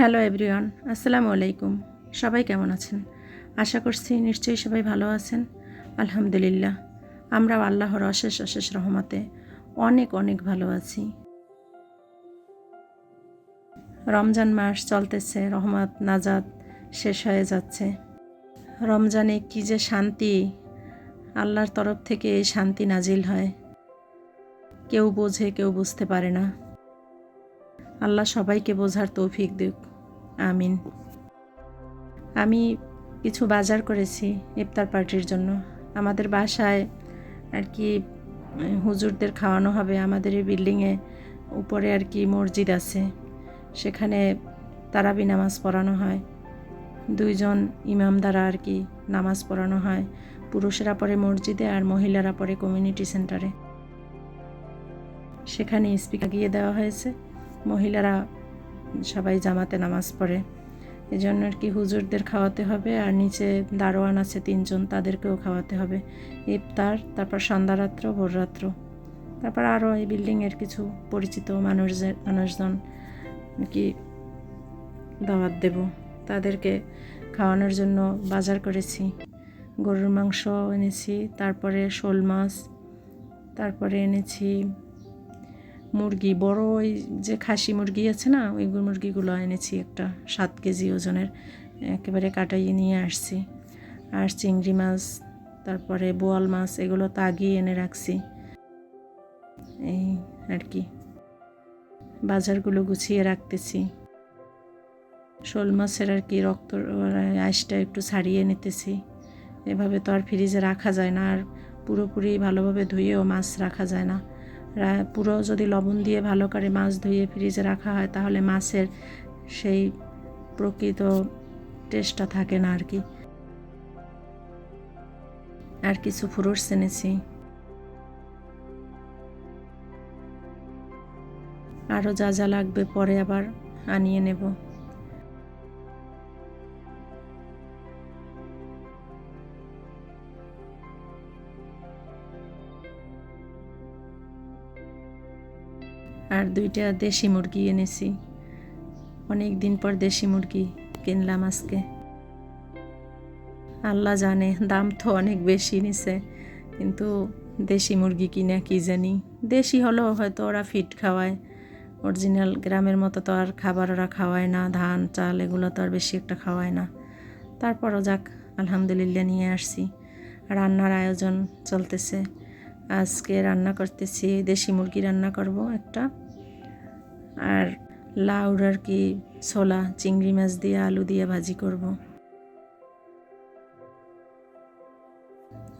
Hello everyone, আসসালামু আলাইকুম। সবাই কেমন আছেন? আশা করছি নিশ্চয়ই সবাই ভালো আছেন। আলহামদুলিল্লাহ, আমরাও আল্লাহর অশেষ অশেষ রহমতে অনেক অনেক ভালো আছি। রমজান মাস চলতেছে, রহমত নাজাদ শেষ হয়ে যাচ্ছে। রমজানে কি যে শান্তি, আল্লাহর তরফ থেকে এই শান্তি নাজিল হয়। কেউ বোঝে, কেউ বুঝতে পারে না। আল্লাহ সবাইকে বোঝার তৌফিক দিক। আমিন। আমি কিছু বাজার করেছি ইফতার পার্টির জন্য। আমাদের বাসায় আর কি হুজুরদের খাওয়ানো হবে। আমাদের এই বিল্ডিংয়ে উপরে আর কি মসজিদ আছে। সেখানে তারাবি নামাজ পড়ানো হয়। দুইজন ইমাম দ্বারা আর কি নামাজ পড়ানো হয়। পুরুষেরা পরে মসজিদে আর মহিলারা পরে কমিউনিটি সেন্টারে। সেখানে স্পিকার গিয়ে দেওয়া হয়েছে। মহিলারা সবাই জামাতে নামাজ পড়ে। এই জন্য আর কি হুজুরদের খাওয়াতে হবে আর নিচে দারোয়ান আছে তিনজন, তাদেরকেও খাওয়াতে হবে। ইফতার, তারপর সন্ধ্যারাত্র, ভোররাত্র। তারপর আরও এই বিল্ডিংয়ের কিছু পরিচিত মানুষদের মানুষজন কি দাওয়াত দেব। তাদেরকে খাওয়ানোর জন্য বাজার করেছি। গরুর মাংস এনেছি, তারপরে শোল মাছ, তারপরে এনেছি মুরগি, বড় ওই যে খাসি মুরগি আছে না ওই মুরগিগুলো এনেছি একটা সাত কেজি ওজনের, একেবারে কাটাইয়ে নিয়ে আসছি। আর চিংড়ি মাছ, তারপরে বোয়াল মাছ, এগুলো তাগিয়ে এনে রাখছি। এই আর কি। বাজারগুলো গুছিয়ে রাখতেছি। শোল মাছের আর কি রক্ত, আইসটা একটু ছাড়িয়ে নিতেছি। এভাবে তো আর ফ্রিজে রাখা যায় না, আর পুরোপুরি ভালোভাবে ধুয়েও মাছ রাখা যায় না। পুরো যদি লবণ দিয়ে ভালো করে মাছ ধুয়ে ফ্রিজে রাখা হয়, তাহলে মাছের সেই প্রকৃত টেস্টটা থাকে না আর কি। আর কিছু ফ্রুটস এনেছি। আরও যা যা লাগবে পরে আবার আনিয়ে নেব। আর দুইটা দেশি মুরগি এনেছি। অনেক দিন পর দেশি মুরগি কিনলাম আজকে। আল্লাহ জানে, দাম তো অনেক বেশি নিছে, কিন্তু দেশি মুরগি কিনা কি জানি। দেশি হলেও হয়তো ওরা ফিট খাওয়ায়। অরিজিনাল গ্রামের মতো তো আর খাবার ওরা খাওয়ায় না, ধান, চাল এগুলো তো আর বেশি একটা খাওয়ায় না। তারপরও যাক, আলহামদুলিল্লাহ নিয়ে আসছি। রান্নার আয়োজন চলতেছে। আজকে রান্না করতেছি, দেশি মুরগি রান্না করব একটা। আর লাউর আর কি ছোলা, চিংড়ি মাছ দিয়ে, আলু দিয়ে ভাজি করব।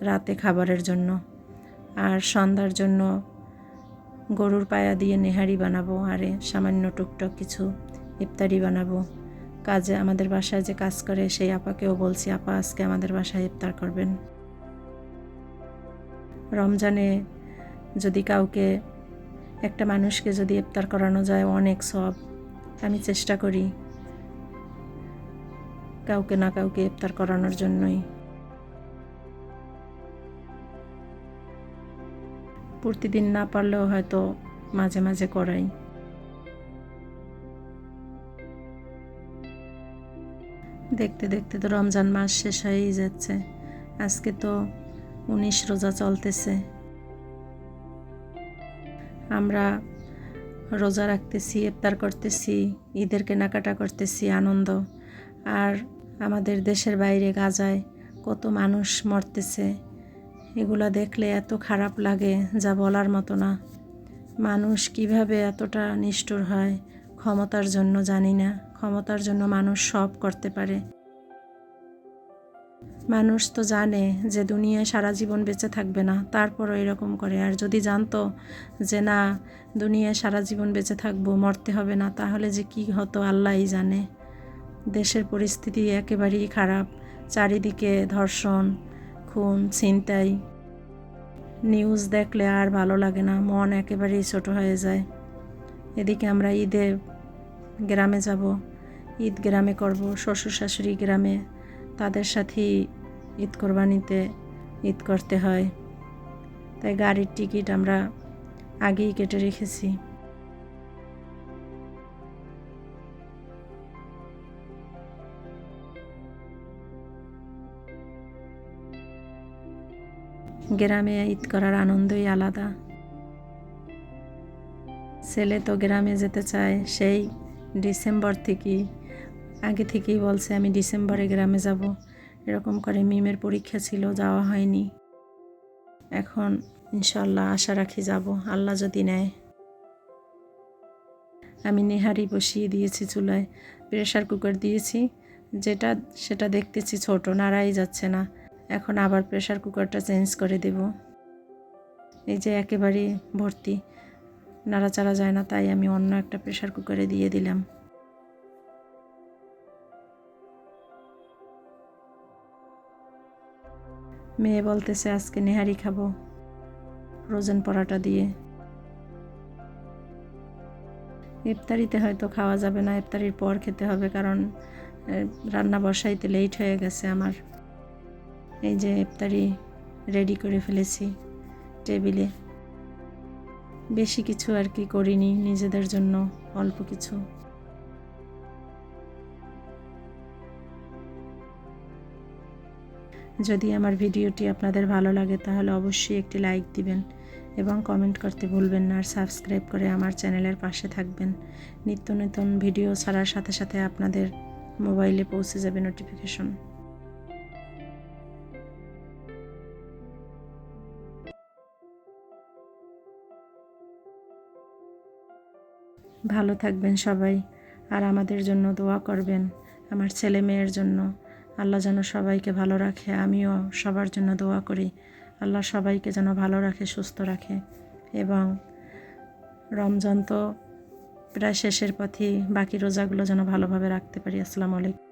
রাতে খাবারের জন্য। আর সন্ধ্যার জন্য গরুর পায়া দিয়ে নেহারি বানাবো, আরে সামান্য টুকটাক কিছু ইফতারি বানাবো। কাজে আমাদের বাসায় যে কাজ করে, সেই আপাকেও বলছি, আপা, আজকে আমাদের বাসায় ইফতার করবেন। রমজানে যদি কাউকে, একটা মানুষকে যদি ইফতার করানো যায় অনেক সব, আমি চেষ্টা করি কাউকে না কাউকে ইফতার করানোর জন্যই। প্রতিদিন না পারলেও হয়তো মাঝে মাঝে করাই। দেখতে দেখতে তো রমজান মাস শেষ হয়েই যাচ্ছে। আজকে তো উনিশ রোজা চলতেছে। আমরা রোজা রাখতেছি, ইফতার করতেছি, ঈদের কেনাকাটা করতেছি, আনন্দ। আর আমাদের দেশের বাইরে গাজায় কত মানুষ মরতেছে, এগুলা দেখলে এত খারাপ লাগে যা বলার মতো না। মানুষ কীভাবে এতটা নিষ্ঠুর হয়, ক্ষমতার জন্য জানি না। ক্ষমতার জন্য মানুষ সব করতে পারে। মানুষ তো জানে যে দুনিয়ায় সারা জীবন বেঁচে থাকবে না, তারপরও এরকম করে। আর যদি জানতো যে না, দুনিয়ায় সারা জীবন বেঁচে থাকব, মরতে হবে না, তাহলে যে কি হতো আল্লাহই জানে। দেশের পরিস্থিতি একেবারেই খারাপ, চারিদিকে ধর্ষণ, খুন, ছিনতাই। নিউজ দেখলে আর ভালো লাগে না, মন একেবারেই ছোট হয়ে যায়। এদিকে আমরা ঈদে গ্রামে যাব, ঈদ গ্রামে করব, শ্বশুর শাশুড়ি গ্রামে, তাদের সাথেই ঈদ কোরবানিতে ঈদ করতে হয়। তাই গাড়ির টিকিট আমরা আগেই কেটে রেখেছি। গ্রামে ঈদ করার আনন্দই আলাদা। ছেলে তো গ্রামে যেতে চায়, সেই ডিসেম্বর থেকেই, আগে থেকেই বলছে, আমি ডিসেম্বরে গ্রামে যাব। এরকম করে মিমের পরীক্ষা ছিল, যাওয়া হয়নি। এখন ইনশাল্লাহ আশা রাখি যাব, আল্লাহ যদি নেয়। আমি নেহারি বসিয়ে দিয়েছি চুলায় প্রেশার কুকার দিয়েছি, যেটা, সেটা দেখতেছি ছোট, নাড়াই যাচ্ছে না। এখন আবার প্রেশার কুকারটা চেঞ্জ করে দেব। এই যে একেবারে ভর্তি, নাড়াচাড়া যায় না, তাই আমি অন্য একটা প্রেশার কুকারে দিয়ে দিলাম। মেয়ে বলতেছে, আজকে নেহারি খাব ফ্রোজেন পরাটা দিয়ে। ইফতারিতে হয়তো খাওয়া যাবে না, ইফতারির পর খেতে হবে কারণ রান্না বসাইতে লেট হয়ে গেছে আমার। এই যে ইফতারি রেডি করে ফেলেছি টেবিলে। বেশি কিছু আর কি করিনি নিজেদের জন্য, অল্প কিছু। যদি আমার ভিডিওটি আপনাদের ভালো লাগে, তাহলে অবশ্যই একটি লাইক দিবেন এবং কমেন্ট করতে ভুলবেন না আর সাবস্ক্রাইব করে আমার চ্যানেলের পাশে থাকবেন। নিত্য নতুন ভিডিও ছাড়ার সাথে সাথে আপনাদের মোবাইলে পৌঁছে যাবে নোটিফিকেশন। ভালো থাকবেন সবাই, আর আমাদের জন্য দোয়া করবেন, আমার ছেলে মেয়ের জন্য। আল্লাহ যেন সবাইকে ভালো রাখে। আমিও সবার জন্য দোয়া করি। আল্লাহ সবাইকে যেন ভালো রাখে, সুস্থ রাখে। এবং রমজান তো প্রায় শেষের পথে বাকি রোজাগুলো যেন ভালোভাবে রাখতে পারি। আসসালামু আলাইকুম।